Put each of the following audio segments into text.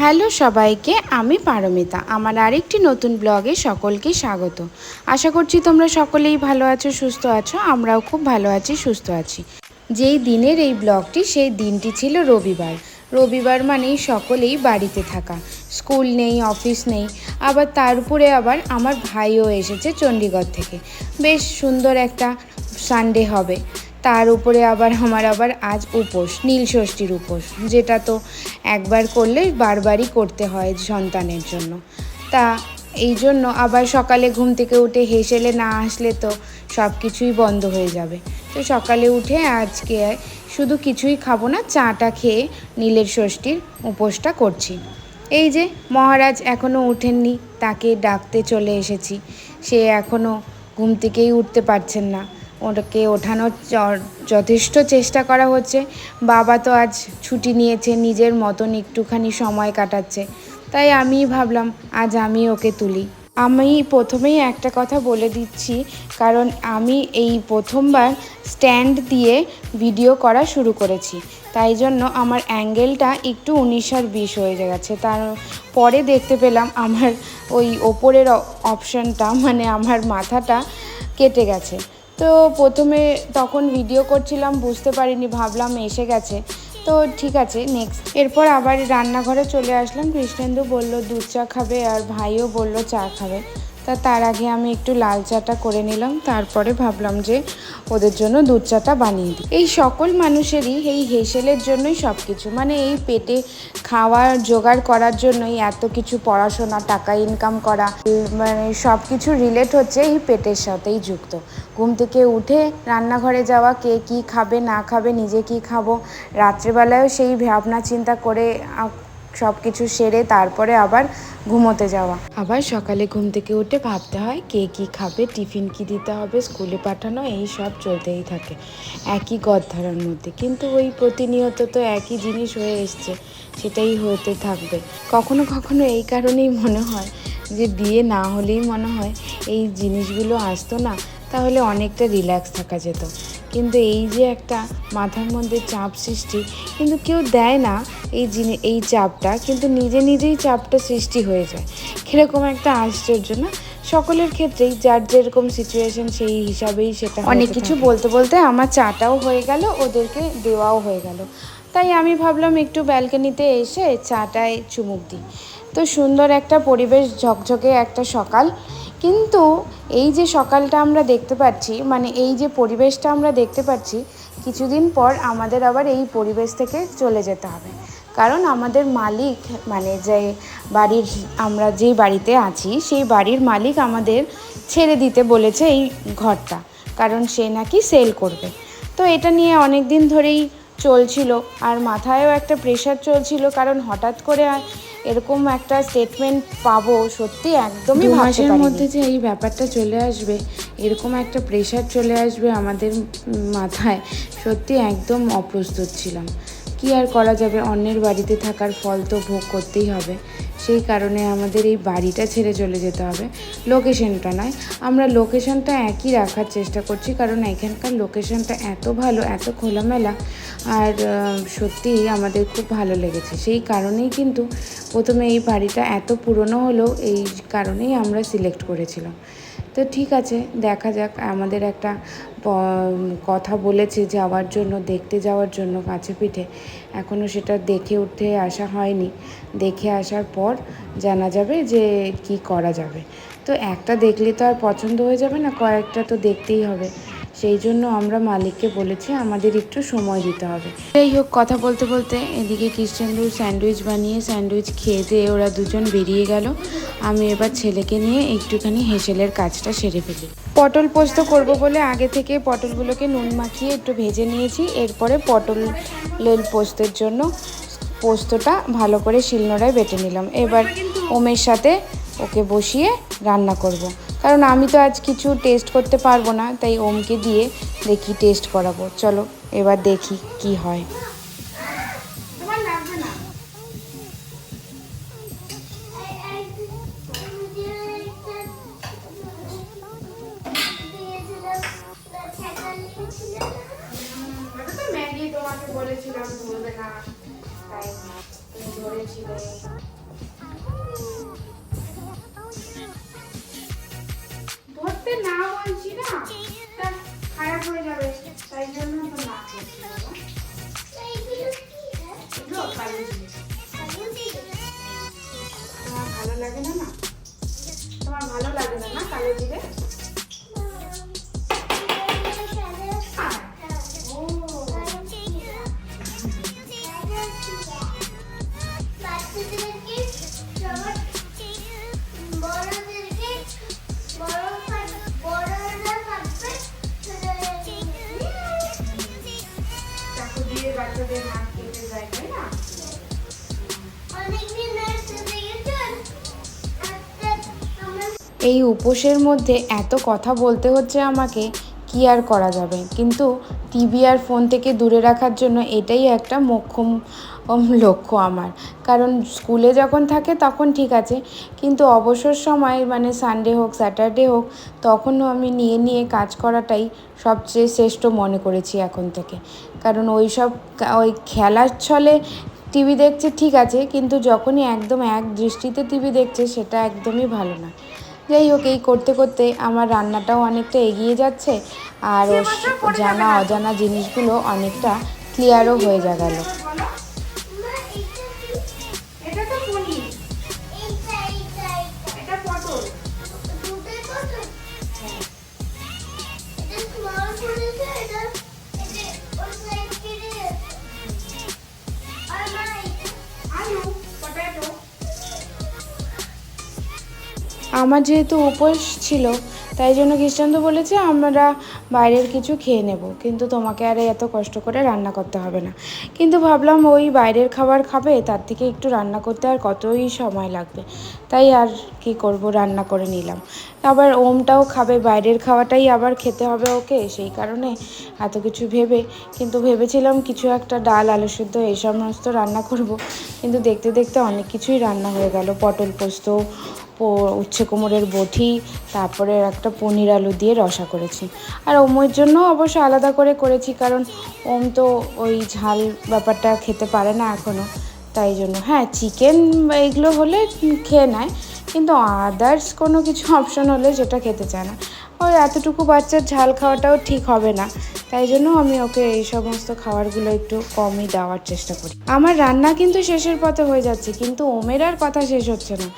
Hello সবাইকে, আমি পারমিতা। আমার আরেকটি নতুন ব্লগে সকলকে স্বাগত। আশা করছি তোমরা সকলেই ভালো আছো, সুস্থ আছো, আমরাও খুব ভালো আছি, সুস্থ আছি। যেই দিনের এই ব্লগটি, সেই দিনটি ছিল রবিবার। রবিবার মানেই সকলেই বাড়িতে থাকা। স্কুল নেই, অফিস নেই, আবার তার উপরে আবার আমার ভাইও এসেছে চণ্ডীগড় থেকে। বেশ সুন্দর একটা সানডে হবে। তার উপরে আবার আমার আবার আজ উপোস, নীল ষষ্ঠীর উপোস, যেটা তো একবার করলে বারবারই করতে হয় সন্তানের জন্য। তা এই জন্য আবার সকালে ঘুম থেকে উঠে হেসেলে না আসলে তো সব কিছুই বন্ধ হয়ে যাবে। তো সকালে উঠে আজকে শুধু কিছুই খাব না, চাটা খেয়ে নীলের ষষ্ঠীর উপোসটা করছি। এই যে মহারাজ এখনও উঠেননি, তাকে ডাকতে চলে এসেছি। সে এখনও ঘুম থেকেই উঠতে পারছেন না। ওটাকে ওঠানোর যথেষ্ট চেষ্টা করা হচ্ছে। বাবা তো আজ ছুটি নিয়েছে, নিজের মতন একটুখানি সময় কাটাচ্ছে। তাই আমি ভাবলাম, আজ আমি ওকে তুলি। আমি প্রথমেই একটা কথা বলে দিচ্ছি, কারণ আমি এই প্রথমবার স্ট্যান্ড দিয়ে ভিডিও করা শুরু করেছি। তাই জন্য আমার অ্যাঙ্গেলটা একটু উনিশ আর বিশ হয়ে গেছে। তার পরে দেখতে পেলাম আমার ওই ওপরের অপশানটা মানে আমার মাথাটা কেটে গেছে। তো প্রথমে তখন ভিডিও করছিলাম, বুঝতে পারিনি, ভাবলাম এসে গেছে। তো ঠিক আছে নেক্সট এরপর আবার রান্নাঘরে চলে আসলাম। কৃষ্ণেন্দু বলল, দুধ চা খাবে? আর ভাইও বলল, চা খাবে। তা তার আগে আমি একটু লাল চাটা করে নিলাম, তারপরে ভাবলাম যে ওদের জন্য দুধ চাটা বানিয়ে দিই। এই সকল মানুষেরই এই হেসেলের জন্যই সব কিছু মানে এই পেটে খাওয়ার জোগাড় করার জন্যই এত কিছু পড়াশোনা, টাকা ইনকাম করা মানে সব কিছু রিলেট হচ্ছে এই পেটের সাথেই যুক্ত। ঘুম থেকে উঠে রান্নাঘরে যাওয়া, কে কি খাবে, না খাবে, নিজে কি খাব, রাত্রেবেলায়ও সেই ভাবনা চিন্তা করে সব কিছু সেরে তারপরে আবার ঘুমোতে যাওয়া। আবার সকালে ঘুম থেকে উঠে ভাবতে হয়, কে কি খাবে, টিফিন কি দিতে হবে, স্কুলে পাঠানো, এই সব চলতেই থাকে। একই গদ্ধারার মধ্যে। কিন্তু ওই প্রতিনিয়ত তো একই জিনিস হয়ে এসছে, সেটাই হতে থাকবে। কখনো কখনো এই কারণেই মনে হয় যে বিয়ে না হলেই মনে হয় এই জিনিসগুলো আসতো না, তাহলে অনেকটা রিল্যাক্স থাকা যেত। কিন্তু এই যে একটা মাথার মধ্যে চাপ সৃষ্টি কিন্তু কেউ দেয় না এই জিনিস এই চাপটা কিন্তু নিজে নিজেই চাপটা সৃষ্টি হয়ে যায়। কীরকম একটা আশ্চর্য না? সকলের ক্ষেত্রেই যার যেরকম সিচুয়েশন সেই হিসাবেই সেটা অনেক কিছু বলতে বলতে আমার চাটাও হয়ে গেল ওদেরকে দেওয়াও হয়ে গেল। তাই আমি ভাবলাম একটু ব্যালকনিতে এসে চাটায় চুমুক দিই। তো সুন্দর একটা পরিবেশ ঝকঝকে একটা সকাল। কিন্তু এই যে সকালটা আমরা দেখতে পাচ্ছি মানে এই যে পরিবেশটা আমরা দেখতে পাচ্ছি, কিছুদিন পর আমাদের আবার এই পরিবেশ থেকে চলে যেতে হবে। কারণ আমাদের মালিক মানে যে বাড়ির, আমরা যেই বাড়িতে আছি, সেই বাড়ির মালিক আমাদের ছেড়ে দিতে বলেছে এই ঘরটা। কারণ সে নাকি সেল করবে। তো এটা নিয়ে অনেক দিন ধরেই চলছিল। আর মাথায়ও একটা প্রেশার চলছিল, কারণ হঠাৎ করে এরকম একটা স্টেটমেন্ট পাবো সত্যি একদমই মাসের মধ্যে যে এই ব্যাপারটা চলে আসবে এরকম একটা প্রেশার চলে আসবে আমাদের মাথায় সত্যি একদম অপ্রস্তুত ছিলাম। কি আর করা যাবে অন্যের বাড়িতে থাকার ফল তো ভোগ করতেই হবে। সেই কারণে আমাদের এই বাড়িটা ছেড়ে চলে যেতে হবে। লোকেশনটা নয়। আমরা লোকেশনটা একই রাখার চেষ্টা করছি কারণ এখানকার লোকেশনটা এত ভালো, এত খোলামেলা আর সত্যিই আমাদের খুব ভালো লেগেছে। সেই কারণেই কিন্তু প্রথমে এই বাড়িটা এত পুরনো হলো, এই কারণেই আমরা সিলেক্ট করেছিলাম। তো ঠিক আছে, দেখা যাক। আমাদের একটা কথা বলেছে যাওয়ার জন্য, দেখতে যাওয়ার জন্য কাছে পিঠে। এখনও সেটা দেখে উঠে আসা হয়নি। দেখে আসার পর জানা যাবে যে কি করা যাবে। তো একটা দেখলে তো আর পছন্দ হয়ে যাবে না, কয়েকটা তো দেখতেই হবে। সেই জন্য আমরা মালিককে বলেছি আমাদের একটু সময় দিতে হবে। যাই হোক, কথা বলতে বলতে এদিকে ক্রিশ্চানডুর স্যান্ডউইচ বানিয়ে, স্যান্ডউইচ খেয়ে দিয়ে ওরা দুজন বেরিয়ে গেল। আমি এবার ছেলেকে নিয়ে একটুখানি হেসেলের কাজটা সেরে ফেলি। পটল পোস্ত করব বলে আগে থেকে পটলগুলোকে নুন মাখিয়ে একটু ভেজে নিয়েছি। এরপরে পটলের পোস্তের জন্য পোস্তটা ভালো করে শিলনোড়ায় বেটে নিলাম। এবার ওমের সাথে ওকে বসিয়ে রান্না করব। কারণ আমি তো আজ কিছু টেস্ট করতে পারব না, তাই ওমকে দিয়ে দেখি টেস্ট করাবো। চলো, এবার দেখি কি হয়। এই উপোসের মধ্যে এত কথা বলতে হচ্ছে আমাকে, কি আর করা যাবে? কিন্তু টিভি আর ফোন থেকে দূরে রাখার জন্য এটাই একটা মোক্ষম লক্ষ্য আমার। কারণ স্কুলে যখন থাকে তখন ঠিক আছে, কিন্তু অবসর সময় মানে সানডে হোক স্যাটারডে হোক, তখনও আমি নিয়ে নিয়ে কাজ করাটাই সবচেয়ে শ্রেষ্ঠ মনে করেছি এখন থেকে। কারণ ওই সব ওই খেলার ছলে টিভি দেখছে ঠিক আছে, কিন্তু যখনই একদম এক দৃষ্টিতে টিভি দেখছে সেটা একদমই ভালো না। যাই হোক এই করতে করতে আমার রান্নাটাও অনেকটা এগিয়ে যাচ্ছে আর ওর জানা অজানা জিনিসগুলো অনেকটা ক্লিয়ারও হয়ে যা গেল। আমার যেহেতু উপোস ছিল, তাই জন্য খ্রিস্টান তো বলেছে, আমরা বাইরের কিছু খেয়ে নেব। কিন্তু তোমাকে আর এত কষ্ট করে রান্না করতে হবে না। কিন্তু ভাবলাম ওই বাইরের খাবার খাবে, তার থেকে একটু রান্না করতে আর কতই সময় লাগবে। তাই আর কি করব, রান্না করে নিলাম। আবার ওমটাও খাবে, বাইরের খাওয়াটাই আবার খেতে হবে ওকে, সেই কারণে এত কিছু ভেবে। কিন্তু ভেবেছিলাম কিছু একটা ডাল, আলু সিদ্ধ, এই সমস্ত রান্না করব। কিন্তু দেখতে দেখতে অনেক কিছুই রান্না হয়ে গেল। পটল পোস্ত উচ্ছে কোমরের বটি, তারপরে একটা পনির আলু দিয়ে রসা করেছি। আর ওমের জন্য অবশ্য আলাদা করে করেছি, কারণ ওম তো ওই ঝাল ব্যাপারটা খেতে পারে না এখনও তাই জন্য হ্যাঁ চিকেন এইগুলো হলে খেয়ে নেয়, কিন্তু আদার্স কোনো কিছু অপশন হলে যেটা খেতে চায় না। ওই এতটুকু বাচ্চার ঝাল খাওয়াটাও ঠিক হবে না। তাই জন্য আমি ওকে এই সমস্ত খাবারগুলো একটু কমই দেওয়ার চেষ্টা করি। আমার রান্না কিন্তু শেষের পথে হয়ে যাচ্ছে, কিন্তু ওমের আর কথা শেষ হচ্ছে না।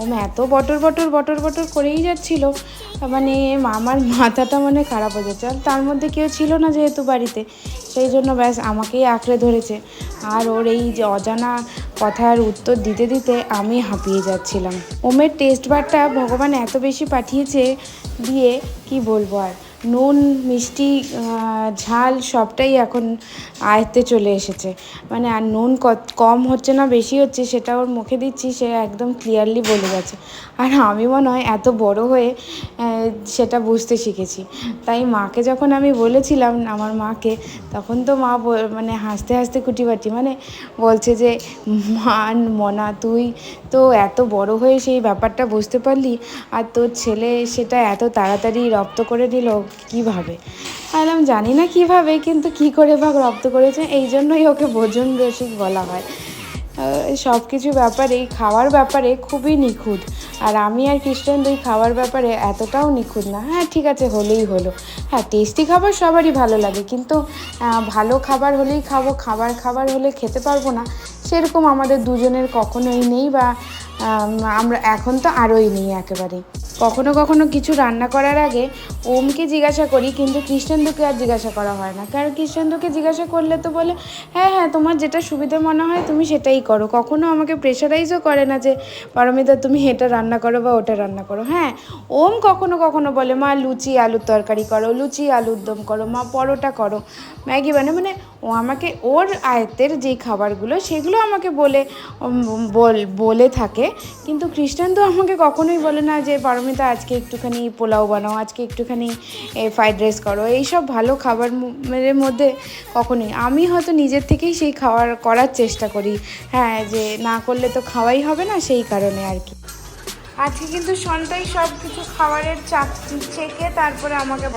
ওম এত বটর বটর বটর বটর করেই যাচ্ছিল মানে আমার মাথাটা মানে খারাপ হয়ে যাচ্ছে। আর তার মধ্যে কেউ ছিল না যেহেতু বাড়িতে, সেই জন্য ব্যাস আমাকেই আঁকড়ে ধরেছে। আর ওর এই যে অজানা কথার উত্তর দিতে দিতে আমি হাঁপিয়ে যাচ্ছিলাম। ওমের টেস্ট বারটা ভগবান এত বেশি পাঠিয়েছে দিয়ে কি বলব আর? নুন, মিষ্টি ঝাল সবটাই এখন আয়ত্তে চলে এসেছে। মানে আর নুন কম হচ্ছে না বেশি হচ্ছে সেটা ওর মুখে দিচ্ছি, সে একদম ক্লিয়ারলি বলে গেছে। আর আমি মনে হয় এত বড় হয়ে সেটা বুঝতে শিখেছি। তাই মাকে যখন আমি বলেছিলাম আমার মাকে, তখন তো মা মানে হাসতে হাসতে কুটিবাটি মানে বলছে যে, মান মনা তুই তো এত বড় হয়ে সেই ব্যাপারটা বুঝতে পারলি, আর তোর ছেলে সেটা এত তাড়াতাড়ি রপ্ত করে দিল কীভাবে বললাম, জানি না কীভাবে কিন্তু কি করে ভাগ রপ্ত করেছে, এই জন্যই ওকে ভোজন রসিক বলা হয়। সব কিছু ব্যাপারে, খাওয়ার ব্যাপারে খুবই নিখুঁত। আর আমি আর খ্রিস্টান দুই খাওয়ার ব্যাপারে এতটাও নিখুঁত না। হ্যাঁ ঠিক আছে, হলেই হলো। হ্যাঁ টেস্টি খাবার সবারই ভালো লাগে, কিন্তু ভালো খাবার হলেই খাব, খাবার খাবার হলে খেতে পারব না। সেরকম আমাদের দুজনের কখনোই নেই বা আমরা, এখন তো আরোই নেই একেবারে। কখনো কখনো কিছু রান্না করার আগে ওমকে জিজ্ঞাসা করি, কিন্তু কৃষ্ণেন্দুকে আর জিজ্ঞাসা করা হয় না। কারণ কৃষ্ণেন্দুকে জিজ্ঞাসা করলে তো বলে হ্যাঁ হ্যাঁ তোমার যেটা সুবিধে মনে হয় তুমি সেটাই করো। কখনো আমাকে প্রেশারাইজও করে না যে, পারমিতা, তুমি এটা রান্না করো বা ওটা রান্না করো। হ্যাঁ ওম কখনো কখনো বলে, মা, লুচি, আলুর তরকারি করো। লুচি আলুর দম করো, মা পরোটা করো, ম্যাগি বানায় মানে ও আমাকে ওর আয়ত্তের যেই খাবারগুলো সেগুলো আমাকে বলে বল- থাকে। কিন্তু খ্রিস্টান তো আমাকে কখনোই বলে না যে, পারমিতা, আজকে একটুখানি পোলাও বানাও, আজকে একটুখানি ফ্রাইড রাইস করো। এইসব ভালো খাবার ম- এর মধ্যে কখনোই। আমি হয়তো নিজের থেকেই সেই খাবার করার চেষ্টা করি। হ্যাঁ যে না করলে তো খাওয়াই হবে না, সেই কারণে আর কি। আজকে কিন্তু সন্তাই সব কিছু খাবারের চাপ চেকে তারপরে আমাকে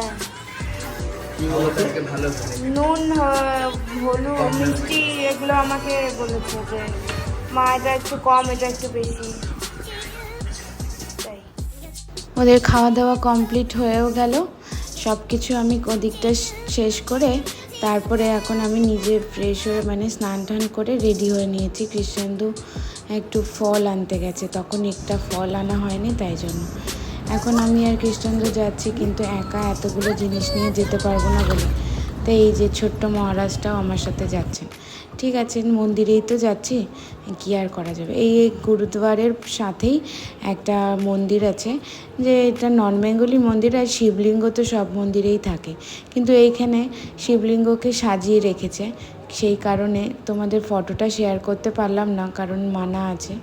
নুন হ- হলুদ, মিষ্টি এগুলো আমাকে বলেছে যে মা, এটা একটু কম, এটা একটু বেশি। ওদের খাওয়া দাওয়া কমপ্লিট হয়েও গেল। সব কিছু আমি ওদিকটা শেষ করে তারপরে এখন আমি নিজে ফ্রেশ হয়ে মানে স্নান টান করে রেডি হয়ে নিয়েছি। কৃষ্ণেন্দু একটু ফল আনতে গেছে। তখন একটা ফল আনা হয়নি, তাই জন্য। এখন আমি আর কৃষ্ণেন্দু যাচ্ছি কিন্তু একা এতগুলো জিনিস নিয়ে যেতে পারব না বলে। তো এই যে ছোট্ট মহারাজটাও আমার সাথে যাচ্ছেন ঠিক আছে, মন্দিরেই তো যাচ্ছি, কি আর করা যাবে? এই গুরুদুয়ারের সাথেই একটা মন্দির আছে, যে এটা নন বেঙ্গলি মন্দির আর শিবলিঙ্গ তো সব মন্দিরেই থাকে। কিন্তু এইখানে শিবলিঙ্গকে সাজিয়ে রেখেছে। সেই কারণে তোমাদের ফটোটা শেয়ার করতে পারলাম না, কারণ মানা আছে।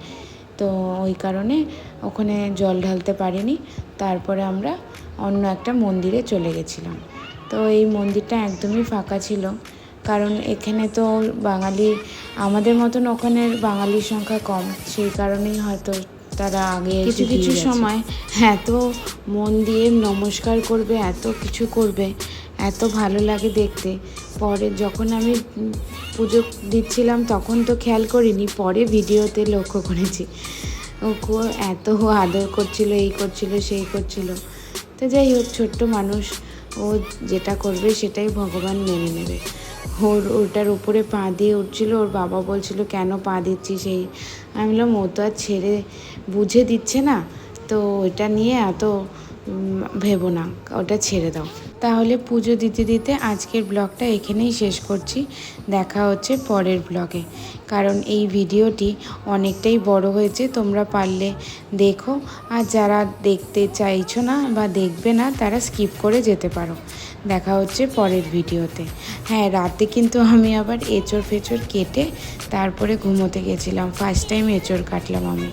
তো ওই কারণে ওখানে জল ঢালতে পারিনি। তারপরে আমরা অন্য একটা মন্দিরে চলে গেছিলাম। তো এই মন্দিরটা একদমই ফাঁকা ছিল। কারণ এখানে তো বাঙালি আমাদের মতন ওখানে বাঙালির সংখ্যা কম। সেই কারণেই হয়তো তারা আগে কিছু কিছু। সময় এত মন দিয়ে নমস্কার করবে এত কিছু করবে এত ভালো লাগে দেখতে। পরে যখন আমি পুজো দিচ্ছিলাম তখন তো খেয়াল করিনি পরে ভিডিওতে লক্ষ্য করেছি। ও খুব এত আদর করছিল, এই করছিল, সেই করছিল। তো যাই হোক, ছোট্ট মানুষ, ও যেটা করবে সেটাই ভগবান মেনে নেবে। ওর, ওটার উপরে পা দিয়ে উঠছিল, ওর বাবা বলছিল, কেন পা দিচ্ছি সেই আমি বললাম, ও তো আর ছেড়ে বুঝে দিচ্ছে না। তো ওটা নিয়ে এত ভেবো না, ওটা ছেড়ে দাও। তাহলে পুজো দিতে দিতে আজকের ব্লগটা এখানেই শেষ করছি। দেখা হচ্ছে পরের ব্লগে। কারণ এই ভিডিওটি অনেকটাই বড় হয়েছে, তোমরা পারলে দেখো। আর যারা দেখতে চাইছো না বা দেখবে না, তারা স্কিপ করে যেতে পারো। দেখা হচ্ছে পরের ভিডিওতে। হ্যাঁ রাতে কিন্তু আমি আবার এঁচড় ফেচড় কেটে তারপরে ঘুমোতে গেছিলাম। ফার্স্ট টাইম এঁচড় কাটলাম আমি।